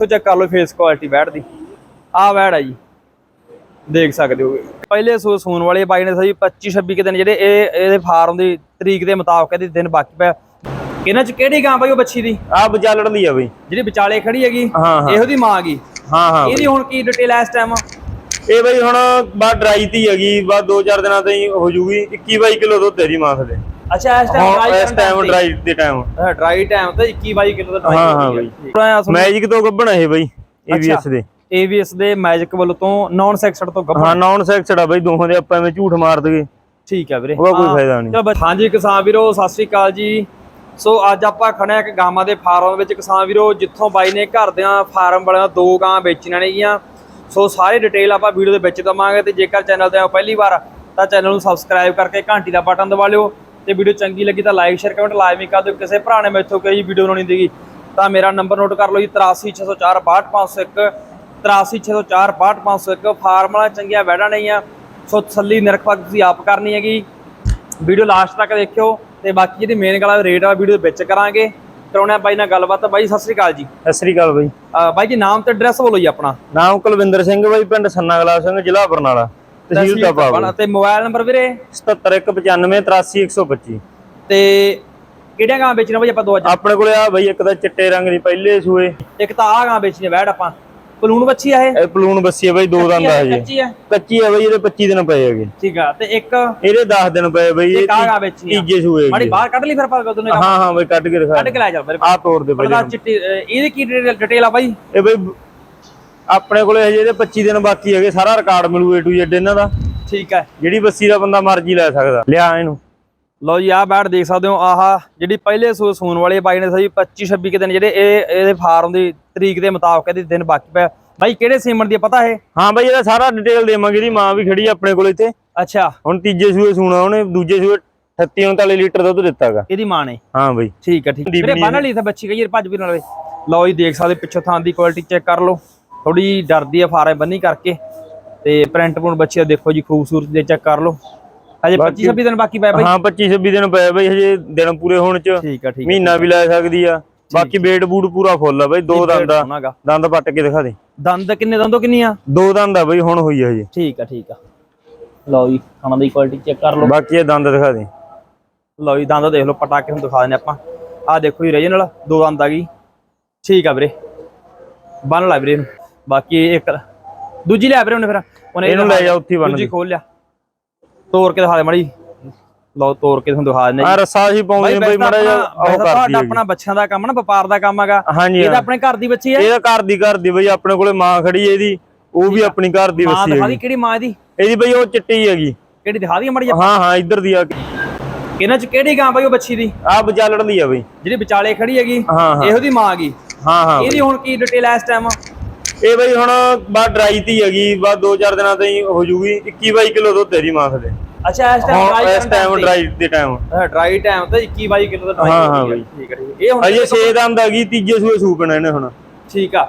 ਤੋ ਚੈੱਕ ਕਰ ਲਓ ਫੇਸ ਕੁਆਲਿਟੀ ਬੈਡ ਦੀ। ਆਹ ਬੈਡ ਆ ਜੀ। ਦੇਖ ਸਕਦੇ ਹੋ। ਪਹਿਲੇ ਸੂ ਸੂਣ ਵਾਲੇ ਬਾਈ ਨੇ ਸਹੀ 25 26 ਕੁ ਦਿਨ ਜਿਹੜੇ ਇਹ ਇਹਦੇ ਫਾਰਮ ਦੀ ਤਰੀਕ ਦੇ ਮੁਤਾਬਕ ਇਹਦੇ ਦਿਨ ਬਾਕੀ ਪਿਆ ਇਹਨਾਂ ਚ ਕਿਹੜੀ ਗਾਂ ਬਾਈ ਉਹ ਬੱਚੀ ਦੀ? ਆ ਵਿਚਾਲਣ ਦੀ ਆ ਬਈ। ਜਿਹੜੀ ਵਿਚਾਲੇ ਖੜੀ ਹੈਗੀ ਹਾਂ, ਹਾਂ। ਇਹੋ ਦੀ ਮਾਂ ਗੀ ਹਾਂ ਹਾਂ ਇਹਦੀ ਹੁਣ ਕੀ ਡਿਟੇਲ ਐ ਇਸ ਟਾਈਮ ਇਹ ਬਈ ਹੁਣ ਬਾ ਡਰਾਈ ਤੀ ਹੈਗੀ ਬਾ 2-4 ਦਿਨਾਂ ਤੇ ਹੀ ਹੋ ਜੂਗੀ 21 ਕਿਲੋ ਦੁੱਧ ਤੇਰੀ ਮਾਂ ਥਲੇ ਅੱਛਾ ਇਸ ਟਾਈਮ ਇਸ ਟਾਈਮ ਡਰਾਈ ਦੇ ਟਾਈਮ ਡਰਾਈ ਟਾਈਮ ਤੇ 21 22 ਕਿਲੋ ਦਾ ਡਰਾਈ ਹਾਂ, ਹਾਂ ਬਾਈ। ਮੈਜਿਕ ਤੋਂ ਗੱਬਣਾ ਇਹ ਬਈ ਏਵੀਐਸ ਦੇ। AVS ਦੇ ਮੈਜਿਕ ਵੱਲੋਂ ਤੋਂ ਨਾਨ ਸੈਕਸਡ ਤੋਂ ਗੱਭਣ। ਹਾਂ ਨਾਨ ਸੈਕਸਡ ਆ ਬਈ ਦੋਹਾਂ ਦੇ ਆਪਾਂ ਐਵੇਂ ਝੂਠ ਮਾਰ ਦਗੇ ਠੀਕ ਹੈ ਵੀਰੇ। ਉਹਦਾ ਕੋਈ। ਫਾਇਦਾ ਨਹੀਂ। ਹਾਂਜੀ ਕਿਸਾਨ ਵੀਰੋ ਸਤਿ ਸ੍ਰੀ ਅਕਾਲ ਜੀ। ਸੋ ਅੱਜ ਆਪਾਂ ਖੜੇ ਆ ਇੱਕ ਗਾਵਾਂ ਦੇ ਫਾਰਮ ਵਿੱਚ। ਕਿਸਾਨ ਵੀਰੋ ਜਿੱਥੋਂ ਬਾਈ ਨੇ ਘਰ ਦਿਆਂ ਫਾਰਮ ਵਾਲਿਆਂ ਦੋ ਗਾਂ ਵੇਚਣੀਆਂ ਨੇਗੀਆਂ। ਸੋ ਸਾਰੀ ਡਿਟੇਲ ਆਪਾਂ ਵੀਡੀਓ ਦੇ ਵਿੱਚ ਦਵਾਂਗੇ ਤੇ ਜੇਕਰ ਚੈਨਲ ਤੇ ਆਓ ਪਹਿਲੀ ਵਾਰ ਤਾਂ ਚੈਨਲ ਨੂੰ ਸਬਸਕ੍ਰਾਈਬ ਕਰਕੇ ਘੰਟੀ ਦਾ ਬਟਨ ਦਬਾ ਲਿਓ। ਤੇ ਵੀਡੀਓ ਚੰਗੀ ਲੱਗੀ ਤਾਂ ਲਾਈਕ ਸ਼ੇਅਰ ਕਮੈਂਟ ਲਾਜ਼ਮੀ ਕਰ ਦਿਓ। ਕਿਸੇ ਭਰਾ ਨੇ ਮੈਥੋਂ ਕਹੀ ਵੀਡੀਓ ਬਣਾਉਣੀ ਦੇਗੀ ਤਾਂ ਮੇਰਾ ਨੰਬਰ ਨੋਟ ਕਰ ਲਓ ਜੀ 83604 62501 83604 62501 ਫਾਰਮ ਵਾਲਾ ਚੰਗੀਆਂ ਵੈੜਾਂ ਨਹੀਂ ਆ ਸੋ ਤਸੱਲੀ ਨਿਰਖਪਕ ਤੁਸੀਂ ਆਪ ਕਰਨੀ ਹੈਗੀ। ਵੀਡੀਓ ਲਾਸਟ ਤੱਕ ਦੇਖਿਓ ਤੇ ਬਾਕੀ ਜਿਹੜੀ ਮੇਨ ਗੱਲ ਆ ਰੇਟ ਆ ਵੀਡੀਓ ਵਿੱਚ ਕਰਾਂਗੇ। ਕਰਾਉਣਾ ਬਾਈ ਨਾਲ ਗੱਲਬਾਤ। ਬਾਈ ਸਤਿ ਸ੍ਰੀ ਅਕਾਲ ਜੀ। ਸਤਿ ਸ੍ਰੀ ਅਕਾਲ ਬਈ। ਬਾਈ ਜੀ ਨਾਮ ਤੇ ਐਡਰੈਸ ਬੋਲੋ ਜੀ ਆਪਣਾ। ਨਾਮ ਕੁਲਵਿੰਦਰ ਸਿੰਘ ਬਈ ਪਿੰਡ ਸੰਨਾ ਗਲਾਬ ਸਿੰਘ ਜ਼ਿਲ੍ਹਾ ਬਰਨਾਲਾ। ਤਹਿਸੀਲ ਤੇ ਮੋਬਾਈਲ ਨੰਬਰ ਵੀਰੇ? 77195 83125 ਤੇ ਕਿਹੜੀਆਂ ਗਾਂ ਵੇਚਣਾ ਬਾਈ ਆਪਾਂ ਦੋ ਅੱਜ? ਆਪਣੇ ਕੋਲੇ ਆ ਬਈ ਇੱਕ ਤਾਂ ਚਿੱਟੇ ਰੰਗ ਦੀ ਪਹਿਲੇ ਸੂਏ। ਇੱਕ ਤਾਂ ਆ ਗਾਂ ਵੇਚਣੀ ਬੈੜ ਆਪਾਂ। ਪਲੂਣ ਬੱਚੀ ਆ ਇਹ? ਇਹ ਪਲੂਣ ਬੱਸੀ ਆ ਬਈ ਦੋ ਦੰਦ ਆ ਹਜੇ ਕੱਚੀ ਆ? ਕੱਚੀ ਆ ਬਈ ਇਹਦੇ 25 ਦਿਨ ਪਏ ਹੈਗੇ। ਠੀਕ ਆ ਤੇ ਇੱਕ ਇਹਦੇ 10 ਦਿਨ ਪਏ ਬਈ ਇਹ ਆ ਗਾਂ ਵੇਚਣੀ ਤੀਜੇ ਸੂਏ ਮਾੜੀ। ਬਾਹਰ ਕੱਢ ਲਈ ਫਿਰ ਆਪਾਂ ਕਦੋਂ ਨੇ ਹਾਂ ਹਾਂ ਬਈ ਕੱਢ ਕੇ ਦਿਖਾ ਕੱਢ ਕੇ ਲੈ ਜਾ ਮੇਰੇ ਆ ਤੋੜ ਦੇ ਬਈ ਚਿੱਟੀ ਇਹਦੀ ਕੀ ਡਿਟੇਲ ਆ ਬਾਈ? ਇਹ ਬਈ ਆਪਣੇ ਕੋਲੇ ਹਜੇ ਇਹਦੇ 25 ਦਿਨ ਬਾਕੀ ਹੈਗੇ ਸਾਰਾ ਰਿਕਾਰਡ ਮਿਲੂ A to Z ਇਹਨਾਂ ਦਾ। ਠੀਕ ਹੈ। ਜਿਹੜੀ ਬੱਸੀ ਦਾ ਬੰਦਾ ਮਰਜ਼ੀ ਲੈ ਸਕਦਾ। ਲਿਆ ਇਹਨੂੰ। ਲਓ ਜੀ ਆਹ ਬੈਟ ਦੇਖ ਸਕਦੇ ਹੋ ਆਹ ਜਿਹੜੀ ਪਹਿਲੇ ਸੂ ਸੂਣ ਵਾਲੇ ਬਾਈ ਨੇ ਸਹੀ 25 26 ਕੁ ਦਿਨ ਜਿਹੜੇ ਇਹ ਇਹਦੇ ਫਾਰਮ ਦੀ ਤਰੀਕ ਦੇ ਮੁਤਾਬਕ ਇਹਦੇ ਦਿਨ ਬਾਕੀ ਪਿਆ। ਬਾਈ ਕਿਹੜੇ ਸੀਮਨ ਦੀ ਆ ਪਤਾ ਇਹ? ਹਾਂ ਬਈ ਇਹਦਾ ਸਾਰਾ ਡਿਟੇਲ ਦੇਵਾਂਗੇ ਇਹਦੀ ਮਾਂ ਵੀ ਖੜੀ ਆ ਆਪਣੇ ਕੋਲ ਇੱਥੇ। ਅੱਛਾ। ਹੁਣ ਤੀਜੇ ਸੂਏ ਸੂਣਾ ਉਹਨੇ ਦੂਜੇ ਸੂਏ 38 39 ਲੀਟਰ ਦੁੱਧ ਦਿੱਤਾਗਾ। ਇਹਦੀ ਮਾਂ ਨੇ? ਹਾਂ ਬਈ। ਠੀਕ ਹੈ ਠੀਕ। ਦੀ ਬਣੀ ਬੰਨ ਲਈ ਤਾਂ ਬੱਚੀ ਗਈ ਭੱਜ ਵੀ ਨਾਲੇ ਲਓ ਜੀ ਦੇਖ ਸਕਦੇ ਪਿੱਛੋਂ ਥਾਂ ਦੀ ਕੁਆਲਿਟੀ ਚੈੱਕ ਕਰ ਲਓ। ਥੋੜੀ ਡਰਦੀ ਆ ਫਾਰੇ ਬੰਨੀ ਕਰਕੇ ਤੇ ਪ੍ਰਿੰਟ ਪੁਣ ਬੱਚੀ ਦੇਖੋ ਜੀ ਖੂਬਸੂਰਤ ਦੇ ਚੈੱਕ ਕਰ ਲਓ। ਹਜੇ 25 26 ਦਿਨ ਬਾਕੀ ਪਏ ਬਾਈ। ਹਾਂ 25 26 ਦਿਨ ਪਏ ਬਈ ਹਜੇ ਦਿਨ ਪੂਰੇ ਹੋਣ ਚ ਠੀਕ ਆ ਠੀਕ ਆ ਮਹੀਨਾ ਵੀ ਲੈ ਸਕਦੀ ਆ। ਬਾਕੀ ਵੇਟ ਬੂਟ ਪੂਰਾ ਫੁੱਲ ਆ ਬਈ ਦੋ ਦੰਦ ਆ। ਦੰਦ ਪੱਟ ਕੇ ਦਿਖਾ ਦੇ। ਦੰਦ ਕਿੰਨੇ ਦੰਦੋਂ ਕਿੰਨੀ ਆ? ਦੋ ਦੰਦ ਆ ਬਈ ਹੁਣ ਹੋਈ ਆ ਹਜੇ। ਠੀਕ ਆ ਠੀਕ ਆ। ਲਓ ਜੀ ਖਾਣਾ ਦੀ ਕੁਆਲਿਟੀ ਚੈੱਕ ਕਰ ਲਓ। ਬਾਕੀ ਇਹ ਦੰਦ ਦਿਖਾ ਦੇ। ਲਓ ਜੀ ਦੰਦ ਦੇਖ ਲਓ ਪਟਾ ਕੇ ਹੁਣ ਦਿਖਾ ਦਿੰਦੇ ਆਪਾਂ। ਆਹ ਦੇਖੋ ਜੀ ਰੀਜਨਲ ਦੋ ਦੰਦ ਆ ਗਈ। ਠੀਕ ਆ ਵੀਰੇ। ਬੰਨ ਲਾ ਵੀਰੇ ਬਾਕੀ ਇੱਕ ਦੂਜੀ ਲਿਆ ਵੀਰੇ ਉਹਨੇ ਫਿਰ। ਉਹਨੇ ਇਹਨੂੰ ਲੈ ਜਾ ਉੱਥੇ ਹੀ ਬੰਨ ਦੂਜੀ ਖੋਲ ਲਿਆ। ਤੋੜ ਕੇ ਦਿਖਾ ਦੇ ਮੜੀ। ਲਓ ਤੋੜ ਕੇ ਤੁਹਾਨੂੰ ਦਿਖਾ ਦਿੰਦੇ ਆ ਰੱਸਾ ਸੀ ਪਾਉਂਦੇ ਨੇ ਬਈ ਮੜਾ ਜਿਹਾ ਉਹ ਕਰਦੀ ਹੈਗੀ। ਆਪਣਾ ਬੱਚਿਆਂ ਦਾ ਕੰਮ ਨਾ ਵਪਾਰ ਦਾ ਕੰਮ ਹੈਗਾ। ਇਹ ਤਾਂ ਹਾਂ। ਆਪਣੇ ਘਰ ਦੀ ਬੱਚੀ ਹੈ। ਇਹਦਾ ਘਰ ਦੀ ਘਰ ਦੀ ਬਈ ਆਪਣੇ ਕੋਲੇ ਮਾਂ ਖੜੀ ਹੈ ਇਹਦੀ। ਉਹ ਵੀ ਆਪਣੀ ਘਰ ਦੀ ਮਾਂ ਬੱਸੀ ਦਿਖਾ ਹੈਗੀ। ਦੀ ਕਿਹੜੀ ਮਾਂ ਇਹਦੀ? ਇਹਦੀ ਬਈ ਉਹ ਚਿੱਟੀ ਹੈਗੀ। ਕਿਹੜੀ ਦਿਖਾ ਦੀ ਮੜੀ ਹਾਂ ਹਾਂ ਇੱਧਰ ਦੀ ਆ। ਕੇ ਇਹਨਾਂ ਚ ਕਿਹੜੀ ਗਾਂ ਬਈ ਉਹ ਬੱਚੀ ਦੀ? ਆ ਵਿਚਾਲਣ ਦੀ ਆ ਬਈ। ਜਿਹੜੀ ਵਿਚਾਲੇ ਖੜੀ ਹੈਗੀ। ਹਾਂ ਹਾਂ। ਇਹੋ ਦੀ ਮਾਂ ਗਈ ਹਾਂ ਹਾਂ ਇਹਦੀ ਹੁਣ ਕੀ ਡਿਟੇਲ ਐ ਇਸ ਟਾਈਮ ਇਹ ਬਈ ਹੁਣ ਬਾ ਡਰਾਈ ਤੀ ਹੈਗੀ ਬਾ 2-4 ਦਿਨਾਂ ਤੇ ਹੀ ਹੋ ਜੂਗੀ 21 ਕਿਲੋ ਦੁੱਧ ਤੇਰੀ ਮਾਂ ਥਲੇ ਅੱਛਾ ਇਸ ਟਾਈਮ ਹੁਣ ਇਸ ਟਾਈਮ ਡਰਾਈ ਦੇ ਟਾਈਮ ਡਰਾਈ ਟਾਈਮ ਤੇ 21 22 ਕਿਲੋ ਦਾ ਡਰਾਈ ਹਾਂ, ਹੋ ਹਾਂ ਬਈ। ਠੀਕ ਹੈ ਹੈ। ਇਹ ਹੁਣ ਅਜੇ 6 ਦੰਦ ਹੈਗੀ ਤੀਜੇ ਸੂਏ ਸੂਪਣਾ ਇਹਨੇ ਹੁਣ। ਠੀਕ ਆ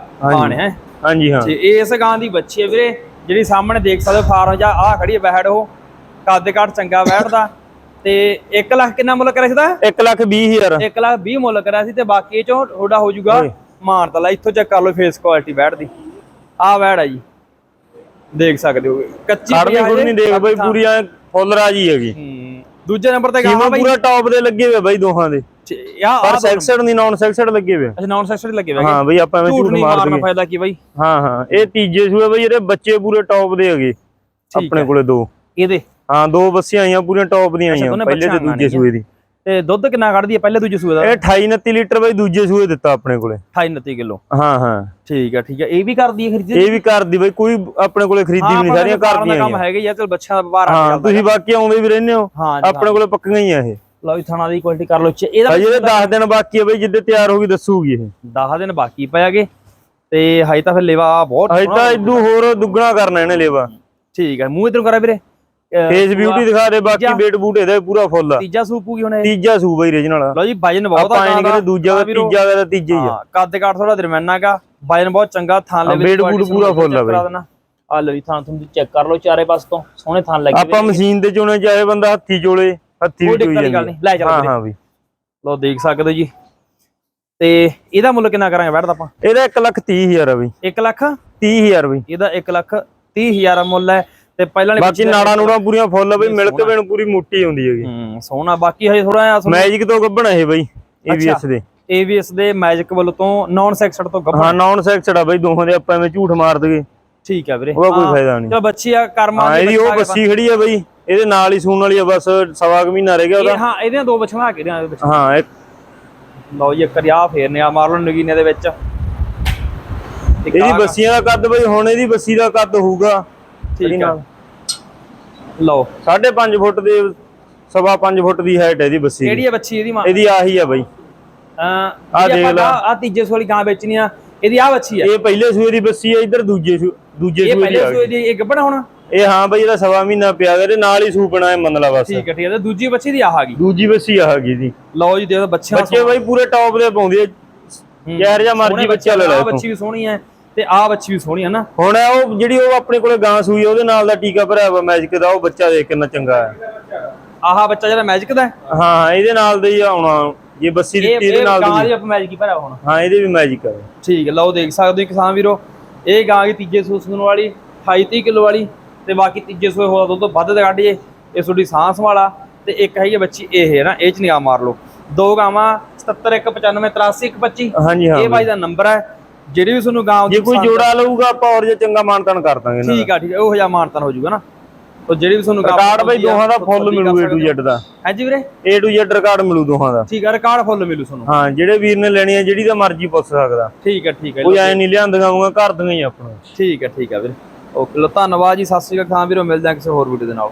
ਹੈ ਹਾਂਜੀ ਹਾਂ। ਤੇ ਇਸ ਗਾਂ ਦੀ ਬੱਚੀ ਹੈ ਵੀਰੇ ਜਿਹੜੀ ਸਾਹਮਣੇ ਦੇਖ ਸਕਦੇ ਫਾਰਮ ਜਾਂ ਆਹ ਖੜੀ ਹੈ ਬੈੜ ਉਹ। ਕੱਦ ਕਾਠ ਚੰਗਾ ਬੈਠਦਾ। ਤੇ 1 ਲੱਖ ਕਿੰਨਾ ਮੁੱਲ ਕਰਿਆ ਸੀ ਦਾ 1 ਲੱਖ 20 ਹਜ਼ਾਰ। 1 ਲੱਖ 20 ਮੁੱਲ ਕਰਿਆ ਸੀ ਤੇ ਬਾਕੀ ਇਹ ਚੋਂ ਥੋੜਾ ਹੋ ਜਾਊਗਾ ਓਏ। ਮਾਰ ਤਾਂ ਲੈ ਇੱਥੋਂ ਚੈੱਕ ਕਰ ਲਓ ਫੇਸ ਕੁਆਲਿਟੀ ਬੈੜ ਦੀ। ਆਹ ਬੈੜ ਆ ਜੀ। ਦੇਖ ਸਕਦੇ ਹੋ। ਕੱਚੀ ਖੜਨੀ ਆ ਖੁੜਨੀ ਦੇਖ ਬਈ ਪੂਰੀ ਐ ਫੁੱਲ ਰਾਜੀ ਹੈਗੀ। ਹੂੰ। ਦੂਜੇ ਨੰਬਰ ਤੇ ਗਾਂ ਕੀਮਾ ਬਾਈ। ਪੂਰਾ ਟੌਪ ਦੇ ਲੱਗੇ ਹੋਏ ਬਈ ਦੋਹਾਂ ਦੇ। ਆ ਪਰ ਸੈਕਸਡ ਨਹੀਂ ਨਾਨ ਸੈਕਸਡ ਲੱਗੇ ਹੋਏ ਅੱਛਾ ਨਾਨ ਸੈਕਸਡ ਲੱਗੇ ਹੋਏ ਹਾਂ ਬਈ ਆਪਾਂ ਐਵੇਂ ਝੂਠ ਮਾਰ ਦਈਏ ਫਾਇਦਾ ਕੀ ਬਾਈ? ਹਾਂ ਹਾਂ। ਇਹ ਤੀਜੇ ਸੂਏ ਬਈ ਇਹਦੇ ਬੱਚੇ ਪੂਰੇ ਟੌਪ ਦੇ ਹੈਗੇ ਆਪਣੇ ਕੋਲੇ ਦੋ। ਇਹਦੇ ਹਾਂ ਦੋ ਬੱਸੀਆਂ ਆਈਆਂ ਪੂਰੀਆਂ ਟੌਪ ਦੀਆਂ ਆਈਆਂ ਪਹਿਲੇ ਤੇ ਦੂਜੇ ਸੂਏ ਦੀ। ਤੇ ਦੁੱਧ ਕਿੰਨਾ ਕੱਢਦੀ ਹੈ? ਪਹਿਲੇ ਦੂਜੇ ਸੂਏ ਦਾ? ਇਹ 28 29 ਲੀਟਰ ਬਈ ਦੂਜੇ ਸੂਏ ਦਿੱਤਾ ਆਪਣੇ ਕੋਲੇ। 28 29 ਕਿਲੋ। ਹਾਂ ਹਾਂ। ਠੀਕ ਹੈ ਠੀਕ ਹੈ। ਇਹ ਵੀ ਕਰਦੀ ਹੈ ਖਰੀਦੀ? ਇਹ ਵੀ ਘਰ ਦੀ ਬਈ ਕੋਈ ਆਪਣੇ ਕੋਲੇ ਖਰੀਦੀ ਵੀ ਨਹੀਂ ਸਾਰੀਆਂ ਘਰ ਦੀਆਂ ਕੰਮ ਹੈਗਾ ਹੀ ਆ ਚਲ ਬੱਚਿਆਂ ਦਾ ਵਪਾਰ ਆ ਹਾਂ ਤੁਸੀਂ ਬਾਕੀ ਆਉਂਦੇ ਵੀ ਰਹਿੰਦੇ ਹੋ ਹਾਂ ਆਪਣੇ ਕੋਲੇ ਪੱਕੀਆਂ ਹੀ ਆ ਇਹ। ਲਓ ਜੀ ਥਾਣਾ ਦੀ ਕੁਆਲਿਟੀ ਕਰ ਲਓ। ਇਹਦਾ ਅਜੇ 10 ਦਿਨ ਬਾਕੀ ਆ ਬਈ ਜਿੱਦੇ ਤਿਆਰ ਹੋ ਗਈ ਦੱਸੂਗੀ ਇਹ। 10 ਦਿਨ ਬਾਕੀ ਪਿਆਗੇ ਤੇ ਹਾਈ ਤਾਂ ਫਿਰ ਲੇਵਾ ਬਹੁਤ ਸੋਹਣਾ ਤਾਂ ਇਦੂ ਹੋਰ ਦੁੱਗਣਾ ਕਰਨਾ ਇਹਨੇ ਲੇਵਾ। ਠੀਕ ਹੈ ਮੂੰਹ ਇਧਰੋਂ ਕਰਾ ਵੀਰੇ। ਫੇਸ ਬਿਊਟੀ ਦਿਖਾ ਦੇ ਬਾਕੀ ਵੇਟ ਬੂਟ ਇਹਦਾ ਪੂਰਾ ਫੁੱਲ ਆ। ਤੀਜਾ ਸੂਪੂਗੀ ਹੁਣ ਇਹ? ਤੀਜਾ ਸੂ ਬਈ ਰੀਜਨਲ ਲਓ ਜੀ ਵਜਨ ਬਹੁਤ ਆਪਾਂ ਆ ਕਹਿੰਦੇ ਦਾ ਦੂਜਾ ਵੀਰੋ। ਤੀਜਾ ਵਾ ਤੀਜਾ ਹੀ ਆ। ਹਾਂ ਕੱਦ ਕਾਠ ਥੋੜਾ ਦਰਮਿਆਨਾ ਗਾ ਵਜਨ ਬਹੁਤ ਚੰਗਾ ਥਾਂ ਲੈ ਹਾਂ, ਬੇੜ ਬੂੜ ਪੂਰਾ ਫੁੱਲ ਆ ਬਈ। ਆ ਲਓ ਜੀ ਥਾਂ ਤੁਹਾਨੂੰ ਚੈੱਕ ਕਰ ਲਓ ਚਾਰੇ ਪਾਸ ਤੋਂ ਸੋਹਣੇ ਥਾਂ ਲੱਗੇ ਆਪਾਂ ਮਸ਼ੀਨ ਤੇ ਚੋਣੇ ਚਾਹੇ ਬੰਦਾ ਹੱਥੀ ਚੋਲੇ ਹੱਥੀ ਵੀ ਚੋਈ ਦੀ ਜਾਂਦੀ ਨਹੀਂ ਲੈ ਚੱਲ ਹਾਂ। ਹਾਂ ਵੀ। ਲਓ ਦੇਖ ਸਕਦੇ ਜੀ। ਤੇ ਇਹਦਾ ਮੁੱਲ ਕਿੰਨਾ ਕਰਾਂਗੇ ਬੈਠਦਾ ਆਪਾਂ। ਇਹਦਾ 1 ਲੱਖ 30 ਹਜ਼ਾਰ ਆ ਬਈ 1 ਲੱਖ? 30 ਹਜ਼ਾਰ ਬਈ ਇਹਦਾ 1 ਲੱਖ 30 ਹਜ਼ਾਰ ਮੁੱਲ ਹੈ। ਤੇ ਪਹਿਲਾਂ ਵਾਲੀ ਬਾਕੀ ਨਾੜਾਂ ਨੂੜਾਂ ਪੂਰੀਆਂ ਫੁੱਲ ਬਈ ਮਿਲਕ ਵੇਣ ਪੂਰੀ ਮੋਟੀ ਆਉਂਦੀ ਹੈਗੀ। ਹੂੰ ਸੋਹਣਾ। ਬਾਕੀ ਹਜੇ ਥੋੜਾ ਜਿਹਾ ਮੈਜਿਕ ਤੋਂ ਗੱਬਣਾ ਇਹ ਬਈ ਏਵੀਐਸ ਦੇ। ਏਵੀਐਸ ਦੇ ਮੈਜਿਕ ਵੱਲ ਤੋਂ ਨਾਨ ਸੈਕਸਡ ਤੋਂ ਗੱਭਣ। ਹਾਂ ਨਾਨ ਸੈਕਸਡ ਆ ਬਈ ਦੋਹਾਂ ਦੇ ਆਪਾਂ ਐਵੇਂ ਝੂਠ ਮਾਰ ਦਗੇ ਠੀਕ ਆ ਵੀਰੇ। ਉਹਦਾ ਕੋਈ ਹਾਂ, ਫਾਇਦਾ ਨਹੀਂ। ਚਲੋ ਬੱਚੀ ਆ ਕਰਮਾਂ ਹਾਂ ਦੀ ਇਹਦੀ ਉਹ ਬੱਸੀ ਖੜੀ ਆ ਬਈ ਇਹਦੇ ਨਾਲ ਹੀ ਸੂਣ ਵਾਲੀ ਆ ਬਸ ਸਵਾ ਕੁ ਮਹੀਨਾ ਰਹਿ ਗਿਆ ਉਹਦਾ। ਹਾਂ ਇਹਦੀਆਂ ਦੋ ਬੱਚੀਆਂ ਆ ਕੇ ਵਿੱਚ। ਹਾਂ ਇੱਕ ਲਓ ਜੀ ਇੱਕ ਰਿਆ ਫੇਰਨੇ ਆ ਮਾਰ ਲਓ ਨਗੀਨੇ ਦੇ ਵਿੱਚ। ਇਹਦੀ ਬੱਸੀਆਂ ਦਾ ਕੱਦ ਬਈ ਹੁਣ ਇਹਦੀ ਬੱਸੀ ਦਾ ਕੱਦ ਹੋਊਗਾ। ਠੀਕ ਆ। ਲਓ 5.5 ਫੁੱਟ ਦੇ ਸਵਾ 5 ਫੁੱਟ ਦੀ ਹਾਈਟ ਹੈ ਇਹਦੀ ਬੱਸੀ। ਕਿਹੜੀ ਆ ਬੱਚੀ ਇਹਦੀ ਮਾਂ? ਇਹਦੀ ਆਹੀ ਆ ਬਈ। ਆ ਦੇਖ ਲਾ। ਆ ਤੀਜੇ ਸੋਲੀ ਗਾਂ ਵੇਚਣੀ ਆ। ਇਹਦੀ ਆ ਬੱਚੀ ਆ ਇਹ ਪਹਿਲੇ ਸੂਏ ਦੀ ਬੱਸੀ ਆ ਇੱਧਰ ਦੂਜੇ ਦੂਜੇ ਇਹ ਸੂਏ ਦੀ ਪਹਿਲੇ ਆ ਸੋਏ ਦੀ ਇਹ ਗੱਭਣ ਹੁਣ? ਇਹ ਹਾਂ ਬਈ ਇਹਦਾ ਸਵਾ ਮਹੀਨਾ ਪਿਆ ਇਹਦੇ ਨਾਲ ਹੀ ਸੂਪਣਾ ਹੈ ਮੰਨ ਲਾ ਬਸ। ਠੀਕ ਹੈ ਠੀਕ ਹੈ ਤੇ ਦੂਜੀ ਬੱਚੀ ਦੀ ਆ ਆ ਗਈ। ਦੂਜੀ ਬੱਸੀ ਆ ਗਈ ਦੀ ਲਓ ਜੀ ਦੇਖੋ ਬੱਚਿਆਂ ਬੱਚੇ ਬਈ ਪੂਰੇ ਟੌਪ ਦੇ ਪਾਉਂਦੇ ਆ। ਯਾਰ ਜਾਂ ਮਰਜ਼ੀ ਬੱਚਾ ਲੈ ਲੈ ਆ। ਬੱਚੀ ਵੀ ਸੋਹਣੀ ਹੈ। ਤੇ ਆ ਬੱਚੀ ਵੀ ਸੋਹਣੀ ਹੈ ਨਾ। ਹੁਣ ਉਹ ਜਿਹੜੀ ਉਹ ਆਪਣੇ ਕੋਲੇ ਗਾਂ ਸੂਈ ਉਹਦੇ ਨਾਲ ਦਾ ਟੀਕਾ ਭਰਿਆ ਮੈਜਿਕ ਦਾ ਉਹ ਬੱਚਾ ਦੇਖ ਕਿੰਨਾ ਚੰਗਾ ਹੈ ਆਹਾ ਬੱਚਾ ਜਿਹੜਾ ਮੈਜਿਕ ਦਾ? ਹੈ, ਹਾਂ ਹਾਂ ਇਹਦੇ ਨਾਲ ਦਾ ਹੀ ਆਉਣਾ ਜੇ ਬੱਸੀ ਦਿੱਤੀ ਇਹਦੇ ਇਹ ਨਾਲ ਗਾਂ ਦੀ ਆਪਾਂ ਮੈਜਿਕ ਹੀ ਭਰਿਆ ਹੁਣ। ਹਾਂ ਇਹਦੇ ਵੀ ਮੈਜਿਕ ਆ। ਠੀਕ ਹੈ ਲਓ ਦੇਖ ਸਕਦੇ ਹੋ ਕਿਸਾਨ ਵੀਰੋ ਇਹ ਗਾਂ ਦੀ ਤੀਜੇ ਸੂਏ ਸੂਣ ਵਾਲੀ 28 30 ਕਿਲੋ ਵਾਲੀ ਤੇ ਬਾਕੀ ਤੀਜੇ ਸੂਏ ਹੋਰ ਦੁੱਧ ਤੋਂ ਵੱਧ ਦੇ ਕੱਢੀਏ ਇਹ ਤੁਹਾਡੀ ਸਾਹ ਸੰਭਾਲਾ ਤੇ ਇੱਕ ਹੈਗੀ ਹੈ ਬੱਚੀ ਇਹ ਹੈ ਨਾ ਇਹ ਚ ਨਿਗਾਹ ਮਾਰ ਲਓ। ਦੋ ਗਾਵਾਂ 77 195 83 125 ਹਾਂਜੀ ਹਾਂ ਇਹ ਬਾਈ ਦਾ ਨੰਬਰ ਹੈ ਜਿਹੜੀ ਵੀ ਤੁਹਾਨੂੰ ਗਾਂ ਜੇ ਕੋਈ ਜੋੜਾ ਲਊਗਾ ਆਪਾਂ ਹੋਰ ਜੇ ਚੰਗਾ ਮਾਨਤਾਨ ਕਰ ਦਾਂਗੇ ਠੀਕ ਆ ਠੀਕ ਆ ਉਹ ਜਿਹਾ ਮਾਨਤਨ ਹੋ ਜਾਊਗਾ ਨਾ। ਉਹ ਜਿਹੜੀ ਵੀ ਤੁਹਾਨੂੰ ਰਿਕਾਰਡ ਬਈ ਦੋਹਾਂ ਦਾ ਫੁੱਲ ਮਿਲੂ A to Z ਦਾ। ਹਾਂਜੀ ਵੀਰੇ? A to Z ਰਿਕਾਰਡ ਮਿਲੂ ਦੋਹਾਂ ਦਾ। ਠੀਕ ਆ ਰਿਕਾਰਡ ਫੁੱਲ ਮਿਲੂ ਤੁਹਾਨੂੰ। ਹਾਂ ਜਿਹੜੇ ਵੀਰ ਨੇ ਲੈਣੀ ਹੈ ਜਿਹੜੀ ਦਾ ਮਰਜ਼ੀ ਪੁੱਛ ਸਕਦਾ। ਠੀਕ ਹੈ ਠੀਕ ਹੈ ਕੋਈ ਐ ਨਹੀਂ ਲਿਆਂਦੀਆਂ ਹੋਊਗਾ ਘਰ ਦੀਆਂ ਹੀ ਆਪਣਾ ਠੀਕ ਹੈ ਠੀਕ ਹੈ ਵੀਰੇ। ਓਕੇ ਲੋ ਧੰਨਵਾਦ ਜੀ ਸਤਿ ਸ਼੍ਰੀ ਅਕਾਲ ਖਾਨ ਵੀਰੋ ਮਿਲਦੇ ਹਾਂ ਕਿਸੇ ਹੋਰ ਵੀਡੀਓ ਦੇ ਨਾਲ।